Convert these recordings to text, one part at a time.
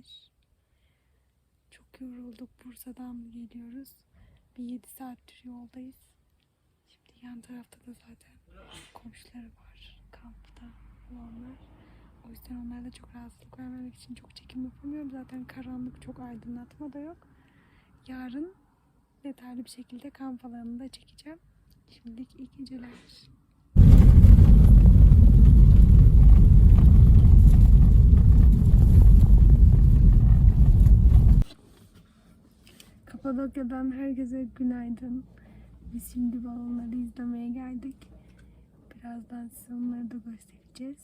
11. Çok yorulduk. Bursa'dan geliyoruz. Bir 7 saattir yoldayız. Şimdi yan tarafta da zaten komşuları var. Kampta olanlar. O yüzden onlara çok rahatsızlık vermemek için çok çekim yapamıyorum. Zaten karanlık çok aydınlatma da yok. Yarın detaylı bir şekilde kamp alanını da çekeceğim. Şimdilik iyi geceler. Kapadokya'dan herkese günaydın. Biz şimdi balonları izlemeye geldik. Birazdan size onları da göstereceğiz.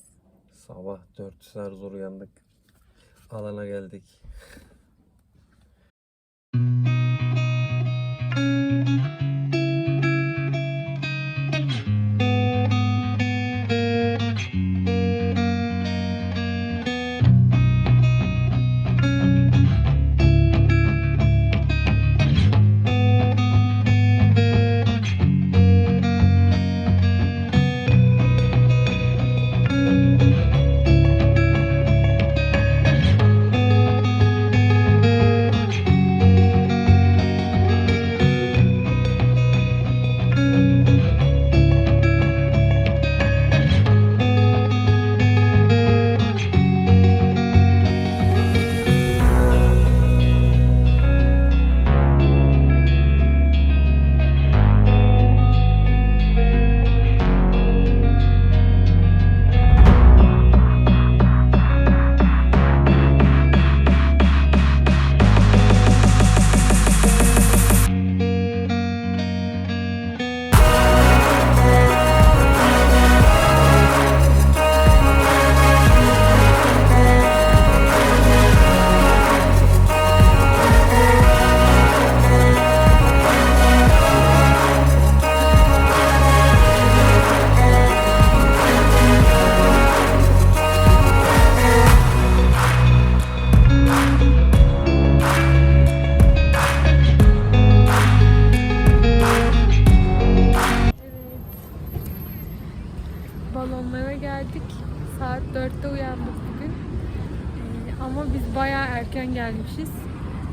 Sabah 4 saat zor uyandık. Alana geldik.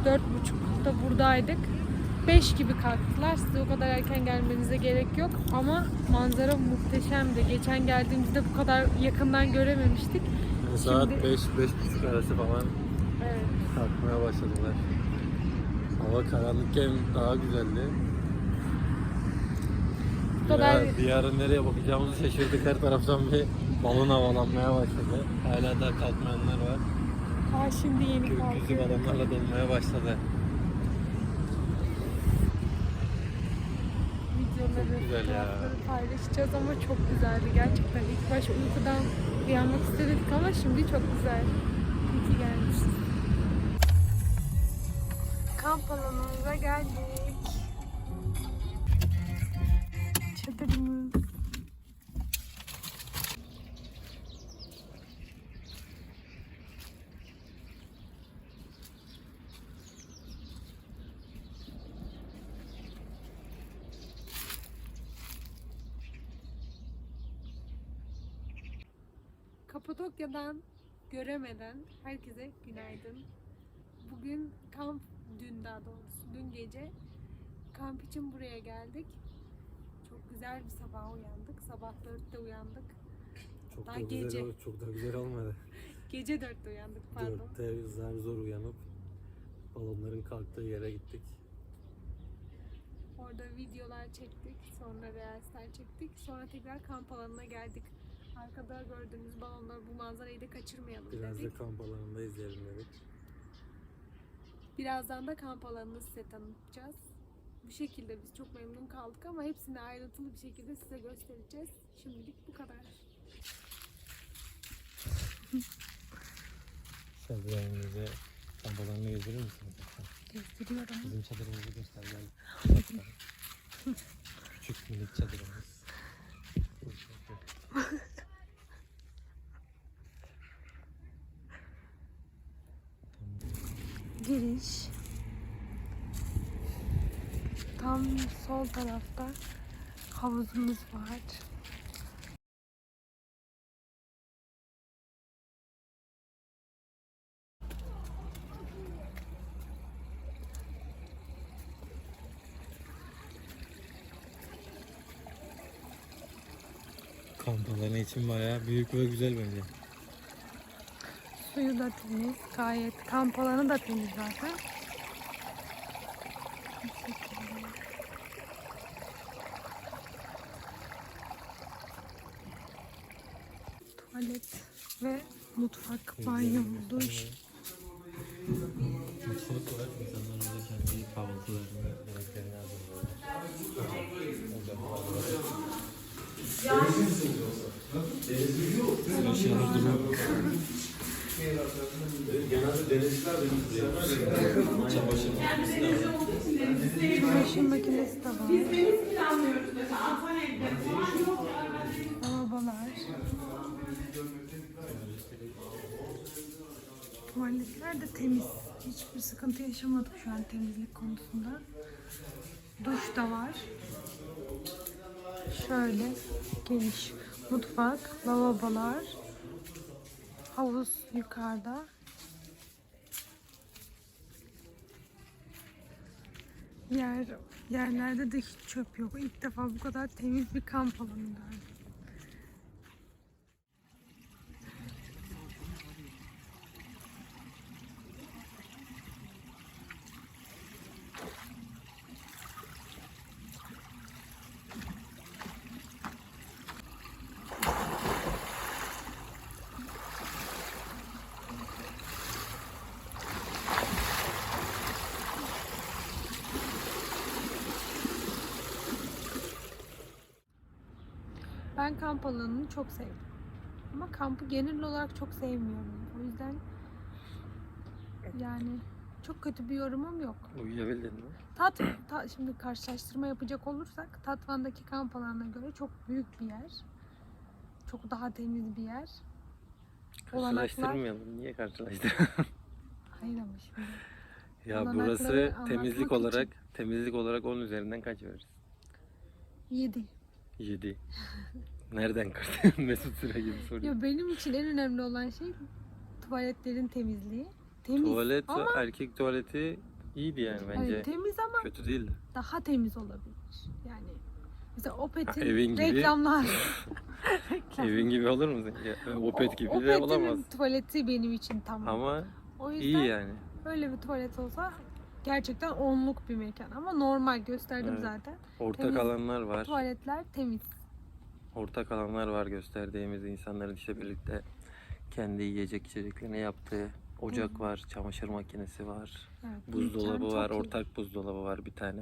4.30'da buradaydık. 5 gibi kalktılar. Size o kadar erken gelmenize gerek yok. Ama manzara muhteşemdi. Geçen geldiğimizde bu kadar yakından görememiştik. Saat Şimdi- 5-5.30 arası falan Evet. kalkmaya başladılar. Hava karanlıkken daha güzeldi. Bu kadar Ya, bir ara nereye bakacağımızı şaşırdık. Her taraftan bir balon havalanmaya başladı. Hala da kalkmayanlar var. Aa, şimdi yeni Gökyüzü kalkıyor. balonlarla dolmaya başladı. Videoları, güzel ya. fotoğrafları paylaşacağız ama çok güzeldi gerçekten. İlk baş uykudan uyanmak istedik ama şimdi çok güzel. İyi ki gelmişiz. Kamp alanımıza geldik. Kapadokya'dan göremeden herkese günaydın. Bugün kamp, dün daha doğrusu dün gece kamp için buraya geldik. Çok güzel bir sabah uyandık. Sabah 4'te uyandık. Çok Daha da güzel, gece. ol- çok da güzel olmadı. Gece 4'te uyandık pardon. Dörtte zar zor uyanıp balonların kalktığı yere gittik. Orada videolar çektik. Sonra reelsler çektik. Sonra tekrar kamp alanına geldik. Arkada gördüğünüz balonlar bu manzarayı da kaçırmayalım Biraz dedik. da kamp alanında izleyelim dedik. Birazdan da kamp alanını size tanıtacağız. Bu şekilde biz çok memnun kaldık ama hepsini ayrıntılı bir şekilde size göstereceğiz. Şimdilik bu kadar. Çadırlarımızı, kamp alanını gezdirir misiniz? Gösteriyorum. Bizim çadırımızı göster gel. Küçük minik çadırımız. sol tarafta havuzumuz var. Kamp alanı için bayağı büyük ve güzel bence. Suyu da temiz, gayet kamp alanı da temiz zaten. Tuvalet ve mutfak, banyo, duş. Mutfak var. İnsanlar orada kendi kahvaltılarını, yemeklerini hazırlıyorlar. Eşyalar duruyor. Çamaşır makinesi de var. Çamaşır makinesi de var. Lavabolar. Tuvaletler de temiz. Hiçbir sıkıntı yaşamadık şu an temizlik konusunda. Duş da var. Şöyle geniş mutfak, lavabolar, havuz yukarıda. Yer, yerlerde de hiç çöp yok. İlk defa bu kadar temiz bir kamp alanı gördüm. Ben kamp alanını çok sevdim. Ama kampı genel olarak çok sevmiyorum. O yüzden yani çok kötü bir yorumum yok. Uyuyabildin mi? Tat, ta- şimdi karşılaştırma yapacak olursak Tatvan'daki kamp alanına göre çok büyük bir yer. Çok daha temiz bir yer. Olanaklar- Karşılaştırmayalım. Niye karşılaştıralım? Hayır ama şimdi. ya burası temizlik için. olarak temizlik olarak 10 üzerinden kaç veririz? 7. 7. Nereden kırdın? Mesut Süre gibi soruyor. Ya benim için en önemli olan şey tuvaletlerin temizliği. Temiz Tuvalet ama erkek tuvaleti iyiydi yani bence. Hayır, temiz ama Kötü değildi. daha temiz olabilir. Yani mesela Opet'in evin gibi. reklamlar. Evin gibi olur mu? Ya, Opet gibi de Opet'in olamaz. tuvaleti benim için tamam. Ama o yüzden iyi yani. öyle bir tuvalet olsa gerçekten onluk bir mekan. Ama normal gösterdim Evet. zaten. Ortak Temiz alanlar var. Tuvaletler temiz. Ortak alanlar var gösterdiğimiz insanların işte birlikte kendi yiyecek içeceklerini yaptığı ocak var, çamaşır makinesi var, Evet, buzdolabı var, iyi. ortak buzdolabı var bir tane.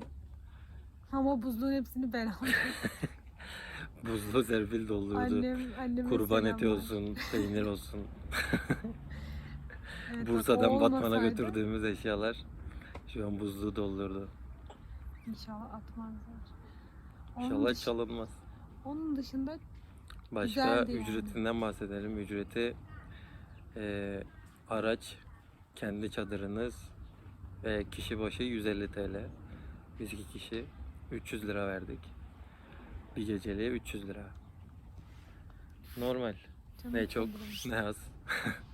Ama buzluğun hepsini ben aldım. Buzlu serpil doldurdu. Annem, anneme Kurban eti selamlar. olsun, peynir olsun. Evet, Bursa'dan Batman'a götürdüğümüz eşyalar şu an buzluğu doldurdu. İnşallah atmazlar. Onun, İnşallah çalınmaz. Onun dışında Başka Güzeldi yani. ücretinden bahsedelim. Ücreti eee, araç, kendi çadırınız ve kişi başı 150 TL. Biz iki kişi 300 lira verdik. Bir geceliğe 300 lira. Normal. canım Ne çok ne az.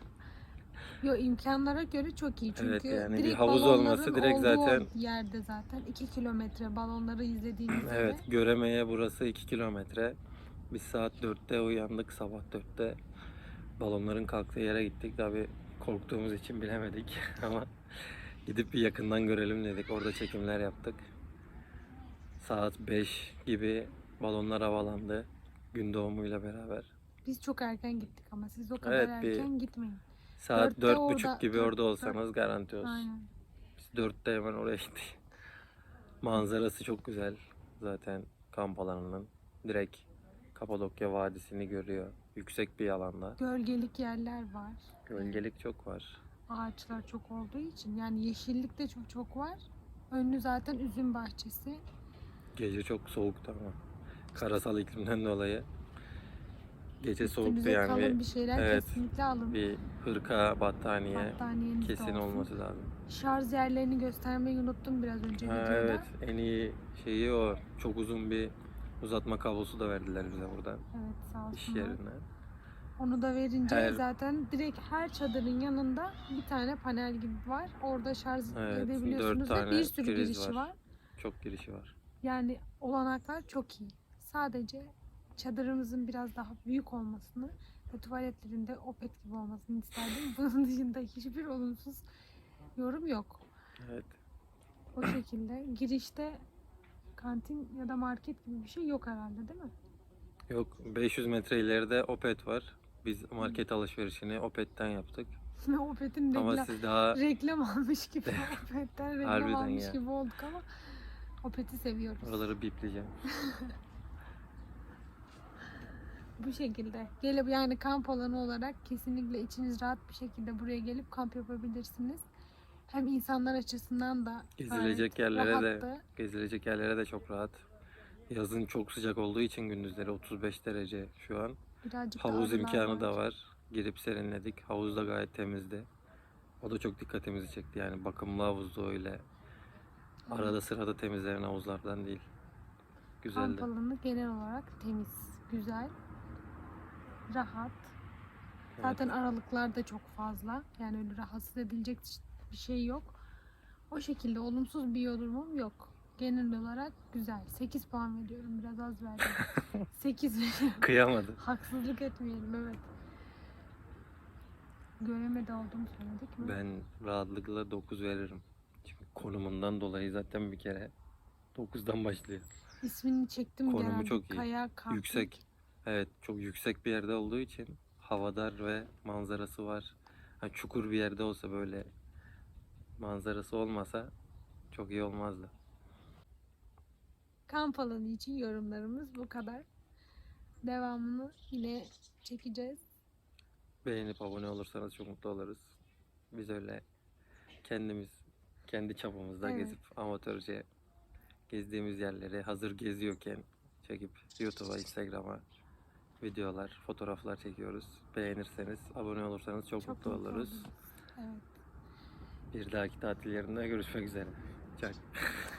Yo imkanlara göre çok iyi çünkü Evet, yani bir direkt havuz balonların olması direkt zaten- yerde zaten 2 kilometre balonları izlediğiniz Evet. Göreme'ye burası 2 kilometre. Biz saat 4'te uyandık, sabah 4'te. Balonların kalktığı yere gittik. Tabi korktuğumuz için bilemedik ama gidip bir yakından görelim dedik. Orada çekimler yaptık. Saat 5 gibi balonlar havalandı. Gün doğumuyla beraber. Biz çok erken gittik ama siz o kadar Evet, bir- erken gitmeyin. Saat Dörtte 4.30 orada- gibi dört- orada olsanız garanti olsun. Aynen. Biz 4'te hemen oraya gittik. Manzarası çok güzel. Zaten kamp alanının. Direkt Kapadokya Vadisi'ni görüyor. Yüksek bir alanda. Gölgelik yerler var. Gölgelik çok var. Ağaçlar çok olduğu için yani yeşillik de çok çok var. Önlü zaten üzüm bahçesi. Gece çok soğuktu ama. Karasal iklimden dolayı. Gece soğuktu Üstünüze yani. kalın Bir, şeyler evet, kesinlikle alın. bir hırka, battaniye Battaniyeniz de kesin olsun. olması lazım. Şarj yerlerini göstermeyi unuttum biraz önce Ha, videoda. evet en iyi şeyi o. Çok uzun bir uzatma kablosu da verdiler bize buradan. Evet sağ iş olsunlar. yerine. Onu da verince Her- zaten direkt her çadırın yanında bir tane panel gibi var. Orada şarj Evet, edebiliyorsunuz dört ve tane bir sürü priz girişi var. var. Çok girişi var. Yani olanaklar çok iyi. Sadece çadırımızın biraz daha büyük olmasını ve tuvaletlerinde opet gibi olmasını isterdim. Bunun dışında hiçbir olumsuz yorum yok. Evet. O şekilde girişte kantin ya da market gibi bir şey yok herhalde değil mi? Yok 500 metre ileride Opet var. Biz market alışverişini Opet'ten yaptık. Opet'in Ama reklam, siz daha reklam almış gibi Opet'ten reklam Harbiden almış ya. gibi olduk ama Opet'i seviyoruz. oraları bipleyeceğim. Bu şekilde. Gelip yani kamp alanı olarak kesinlikle içiniz rahat bir şekilde buraya gelip kamp yapabilirsiniz. Hem insanlar açısından da Gezilecek yerlere de rahattı. gezilecek yerlere de çok rahat. Yazın çok sıcak olduğu için gündüzleri 35 derece şu an. Birazcık Havuz imkanı da var. Girip serinledik. Havuz da gayet temizdi. O da çok dikkatimizi çekti. Yani bakımlı havuzdu öyle. Evet. Arada sırada temizlenen havuzlardan değil. Güzeldi. Kamp alanı genel olarak temiz, güzel, rahat. Zaten aralıklar da çok fazla. Yani öyle rahatsız edilecek bir şey yok. O şekilde olumsuz bir yorumum yok. Genel olarak güzel. 8 puan veriyorum. Biraz az verdim. 8 veriyorum. Kıyamadı. Haksızlık etmeyelim evet. Göremedi olduğumu söyledik mi? Ben rahatlıkla 9 veririm. Çünkü konumundan dolayı zaten bir kere 9'dan başlıyor. İsmini çektim Konumu genelde. çok iyi. Kaya Kamping. Yüksek. Evet çok yüksek bir yerde olduğu için havadar ve manzarası var. Ha, çukur bir yerde olsa böyle manzarası olmasa çok iyi olmazdı. Kamp alanı için yorumlarımız bu kadar. Devamını yine çekeceğiz. Beğenip abone olursanız çok mutlu oluruz. Biz öyle kendimiz kendi çapımızda Evet. gezip amatörce gezdiğimiz yerleri hazır geziyorken çekip YouTube'a, Instagram'a videolar, fotoğraflar çekiyoruz. Beğenirseniz, abone olursanız çok, mutlu, oluruz. Evet. Bir dahaki tatil yerinde görüşmek üzere. Çak.